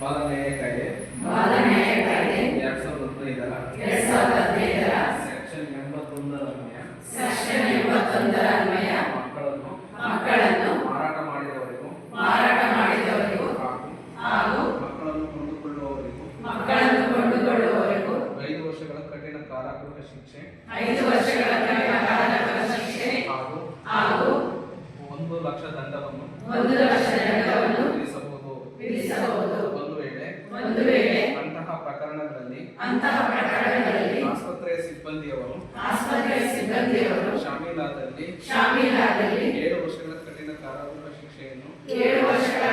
ಬಾಲನ್ಯಾಯ ಕಾಯ್ದೆ. ಬಾಲನ್ಯಾಯ ಕಾಯ್ದೆ. ಎರಡ್ ಸಾವಿರದ ಹದಿನೈದರ. ಎರಡ್ ಸಾವಿರದ ಹದಿನೈದರ. ಸೆಕ್ಷನ್ ಎಂಬತ್ತೊಂದರ ಅನ್ವಯ. ಸೆಕ್ಷನ್ ಎಂಬತ್ತೊಂದರ ಅನ್ವಯ. ಮಕ್ಕಳನ್ನು ಮಕ್ಕಳನ್ನು ಮಾರಾಟ ಮಾಡಿದವರಿಗೂ ಮಾರಾಟ ಮಾಡಿದವರಿಗೂ ಹಾಗೂ ಮಕ್ಕಳನ್ನು ಕೊಂಡುಕೊಳ್ಳುವವರಿಗೂ ಮಕ್ಕಳನ್ನು ಕೊಂಡುಕೊಳ್ಳುವವರಿಗೂ ಐದು ವರ್ಷಗಳ ಕಠಿಣ ಕಾರಾಗೃಹ ಶಿಕ್ಷೆ ಐದು ವರ್ಷಗಳ ತನಕ ಕಾರಾಗೃಹ ಶಿಕ್ಷೆ ಹಾಗೂ ಹಾಗೂ ಒಂದು ಲಕ್ಷ ದಂಡವನ್ನು ಒಂದು ಲಕ್ಷ ಪ್ರಕರಣಗಳಲ್ಲಿ ಆಸ್ಪತ್ರೆಯ ಸಿಬ್ಬಂದಿಯವರು ಸಿಬ್ಬಂದಿಯವರು ಶಾಮೀಲಾದಲ್ಲಿ ಶಾಮೀಲಾದಲ್ಲಿ ಏಳು ವರ್ಷಗಳ ಕಠಿಣ ಕಾರಾಗೃಹ ಶಿಕ್ಷೆಯನ್ನು ಏಳು ವರ್ಷಗಳ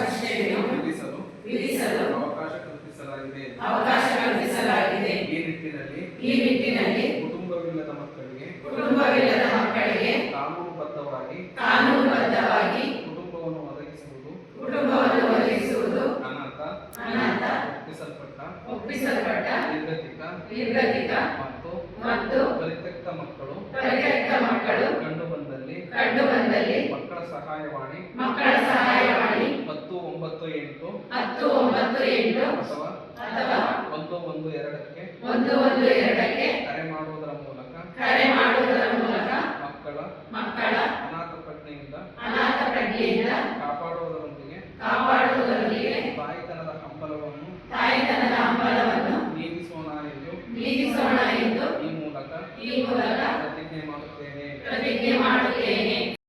ಶಿಕ್ಷೆಯನ್ನು ವಿಧಿಸಲು ವಿಧಿಸಲು ಅವಕಾಶ ಕಲ್ಪಿಸಲಾಗಿದೆ. ಅವಕಾಶ ಕಲ್ಪಿಸಲಾಗಿದೆ. ಈ ನಿಟ್ಟಿನಲ್ಲಿ ಈ ನಿಟ್ಟಿನಲ್ಲಿ ಕುಟುಂಬವಿಲ್ಲದ ಮಕ್ಕಳಿಗೆ ಕುಟುಂಬವಿಲ್ಲದ ಮಕ್ಕಳಿಗೆ ಕಾನೂನುಬದ್ಧವಾಗಿ ಕಾನೂನುಬದ್ಧವಾಗಿ ರೂಪಿಸಲ್ಪಟ್ಟ ನಿರ್ಗತಿಕ ಮತ್ತು ಮತ್ತು ಪರಿತ್ಯಕ್ತ ಮಕ್ಕಳು ಪರಿತ್ಯಕ್ತ ಮಕ್ಕಳು ಕಂಡು ಬಂದಲ್ಲಿ ಕಂಡು ಬಂದಲ್ಲಿ ಮಕ್ಕಳ ಸಹಾಯವಾಣಿ ಮಕ್ಕಳ ಸಹಾಯವಾಣಿ ಹತ್ತು ಒಂಬತ್ತು ಎಂಟು ಹತ್ತು ಒಂಬತ್ತು ಎಂಟು ಅಥವಾ ಅಥವಾ ಒಂದು ಒಂದು ಎರಡಕ್ಕೆ ಒಂದು ಒಂದು ಎರಡಕ್ಕೆ ಕರೆ ಮಾಡುವುದರ ಮೂಲಕ ಕರೆ ಮಾಡುವುದರ ಮೂಲಕ ಮಕ್ಕಳ ಮಕ್ಕಳ ಅನಾಥ ಪ್ರಜ್ಞೆಯಿಂದ ಅನಾಥ ಪ್ರಜ್ಞೆಯಿಂದ ಕಾಪಾಡುವುದರೊಂದಿಗೆ ಕಾಪಾಡುವುದರೊಂದಿಗೆ ತಾಯಿತನದ ಹಂಬಲವನ್ನು ತಾಯಿತನ ಪ್ರತಿಜ್ಞೆ ಮಾಡುತ್ತೇನೆ.